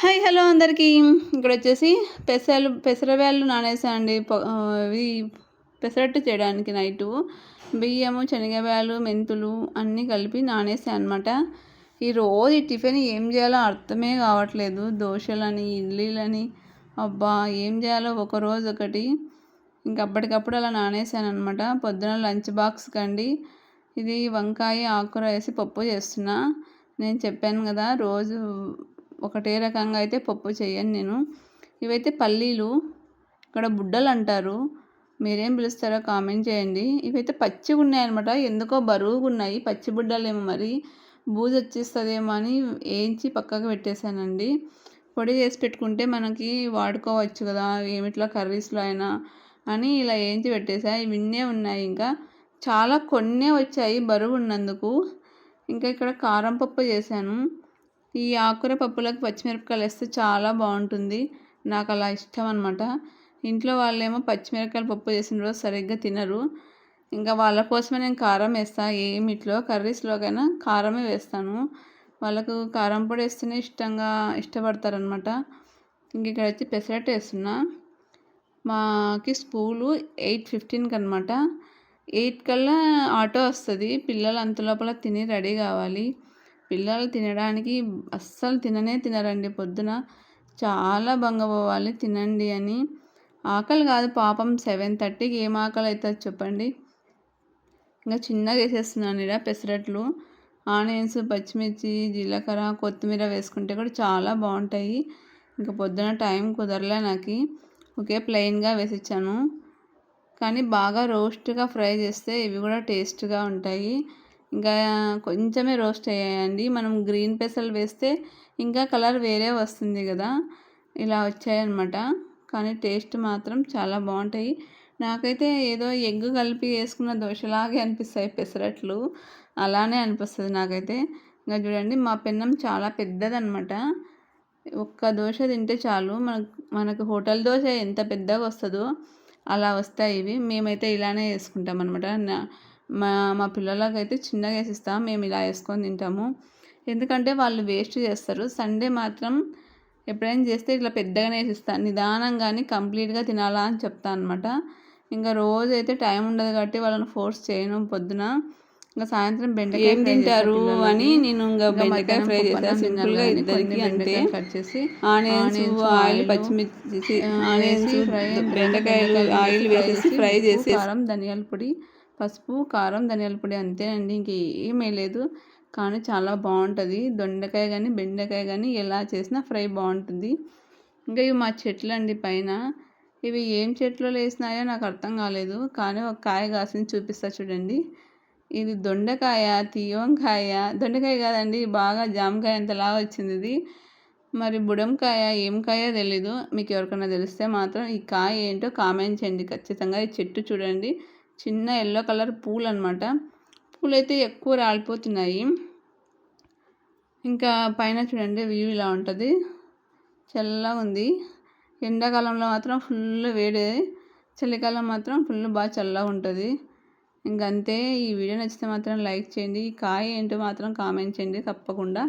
Hi hello అందరికీ. ఇక్కడ వచ్చేసి పెసలు పెసరవేళ్ళు నానేసాయండి ఇవి పెసరట్టు చేయడానికి నైటు. బియ్యము శనగవేళ్ళు మెంతులు అన్నీ కలిపి నానేసాయి అనమాట ఈ రోజు ఈ టిఫిన్ ఏం చేయాలో అర్థమే కావట్లేదు. దోశలని ఇడ్లీలని. అబ్బా ఏం చేయాలో ఒక రోజు ఒకటి. ఇంక అప్పటికప్పుడు అలా నానేసాను అనమాట పొద్దున లంచ్ బాక్స్ కండి. ఇది వంకాయ ఆకుకూర వేసి పప్పు చేస్తున్నా. నేను చెప్పాను కదా రోజు ఒకటే రకంగా అయితే పప్పు చేయను నేను. ఇవైతే పల్లీలు ఇక్కడ బుడ్డలు అంటారు. మీరేం పిలుస్తారో కామెంట్ చేయండి. ఇవైతే పచ్చిగా ఉన్నాయన్నమాట ఎందుకో బరువుగా ఉన్నాయి పచ్చి బుడ్డలేమో మరి. బూజు వచ్చేస్తుందేమో అని వేయించి పక్కకు పెట్టేశానండి. పొడి చేసి పెట్టుకుంటే మనకి వాడుకోవచ్చు కదా. ఏమిట్లా కర్రీస్లో అయినా అని ఇలా వేయించి పెట్టేసా ఇవిన్నే ఉన్నాయి ఇంకా. చాలా కొన్నే వచ్చాయి బరువు ఉన్నందుకు ఇంకా ఇక్కడ కారం పప్పు చేశాను. ఈ ఆకుర పప్పులకు పచ్చిమిరపకాయలు వేస్తే చాలా బాగుంటుంది. నాకు అలా ఇష్టం అనమాట ఇంట్లో వాళ్ళేమో పచ్చిమిరపకాయలు పప్పు చేసిన రోజు సరిగ్గా తినరు. ఇంకా వాళ్ళ కోసమే నేను కారం వేస్తాను ఏమిట్లో కర్రీస్లోకైనా కారమే వేస్తాను. వాళ్ళకు కారం పొడి వేస్తేనే ఇష్టంగా ఇష్టపడతారనమాట ఇంక ఇక్కడ వచ్చి పెసరట్ వేస్తున్నా. మాకి స్కూలు ఎయిట్ ఫిఫ్టీన్కి అనమాట ఎయిట్ కల్లా ఆటో వస్తుంది. పిల్లలు అంత లోపల తిని రెడీ కావాలి. పిల్లలు తినడానికి అస్సలు తిననే తినరండి. పొద్దున చాలా బంగపోవాలి తినండి అని. ఆకలి కాదు పాపం. సెవెన్ థర్టీకి ఏం ఆకలి అవుతుంది చెప్పండి. ఇంకా చిన్నగా వేసేస్తున్నాను ఇలా పెసరట్లు ఆనియన్స్ పచ్చిమిర్చి జీలకర్ర కొత్తిమీర వేసుకుంటే కూడా చాలా బాగుంటాయి. ఇంకా పొద్దున టైం కుదరలే నాకు. ఒకే ప్లెయిన్గా వేసిచ్చాను. కానీ బాగా రోస్ట్గా ఫ్రై చేస్తే ఇవి కూడా టేస్ట్గా ఉంటాయి. ఇంకా కొంచెమే రోస్ట్ అయ్యాయండి మనం గ్రీన్ పెసలు వేస్తే ఇంకా కలర్ వేరే వస్తుంది కదా. ఇలా వచ్చాయన్నమాట. కానీ టేస్ట్ మాత్రం చాలా బాగుంటాయి. నాకైతే ఏదో ఎగ్ కలిపి వేసుకున్న దోశలాగే అనిపిస్తాయి పెసరట్లు. అలానే అనిపిస్తుంది నాకైతే. ఇంకా చూడండి మా పెన్నం చాలా పెద్దదనమాట ఒక్క దోశ తింటే చాలు. మనకు మనకు హోటల్ దోశ ఎంత పెద్దగా వస్తుందో అలా వస్తాయి ఇవి. మేమైతే ఇలానే వేసుకుంటాం అనమాట మా మా పిల్లలకైతే చిన్నగా వేసిస్తాం మేము ఇలా వేసుకొని తింటాము. ఎందుకంటే వాళ్ళు వేస్ట్ చేస్తారు. సండే మాత్రం ఎప్పుడైనా చేస్తే ఇట్లా పెద్దగానే వేసిస్తాను నిదానంగాని కంప్లీట్గా తినాలా అని చెప్తాను అనమాట ఇంకా రోజు అయితే టైం ఉండదు కాబట్టి వాళ్ళని ఫోర్స్ చేయను పొద్దున. ఇంకా సాయంత్రం బెండకాయ ఏం తింటారు అని నేను ఇంకా బెండకాయ ఫ్రై చేస్తాను సింపుల్గా ఇద్దరికి అంతే కట్ చేసి ఆనియన్స్ ఆయిల్ పచ్చిమిర్చి ఆనియన్స్ బెండకాయలు ఆయిల్ వేసేసి ఫ్రై చేసి కారం ధనియాల పొడి పసుపు కారం ధనియాల పొడి అంతేనండి. ఇంకేమీ లేదు. కానీ చాలా బాగుంటుంది. దొండకాయ కానీ బెండకాయ కానీ ఎలా చేసినా ఫ్రై బాగుంటుంది. ఇంకా ఇవి మా చెట్లు అండి పైన. ఇవి ఏం చెట్లు వేసినాయో నాకు అర్థం కాలేదు. కానీ ఒక కాయ కాసింది చూపిస్తా చూడండి. ఇది దొండకాయ తీయంకాయ దొండకాయ కాదండి బాగా జామకాయ అంతలా వచ్చింది ఇది. మరి బుడంకాయ ఏం కాయ తెలీదు. మీకు ఎవరికైనా తెలిస్తే మాత్రం ఈ కాయ ఏంటో కామెంట్ చేయండి. ఖచ్చితంగా ఈ చెట్టు చూడండి. చిన్న ఎల్లో కలర్ పూలు అనమాట పూలు అయితే ఎక్కువ రాలిపోతున్నాయి. ఇంకా పైన చూడండి వ్యూ ఇలా ఉంటుంది. చల్లగా ఉంది. ఎండాకాలంలో మాత్రం ఫుల్ వేడి. చలికాలం మాత్రం ఫుల్ బాగా చల్లగా ఉంటుంది. ఇంకంతే. ఈ వీడియో నచ్చితే మాత్రం లైక్ చేయండి. కాయ ఏంటో మాత్రం కామెంట్ చేయండి తప్పకుండా.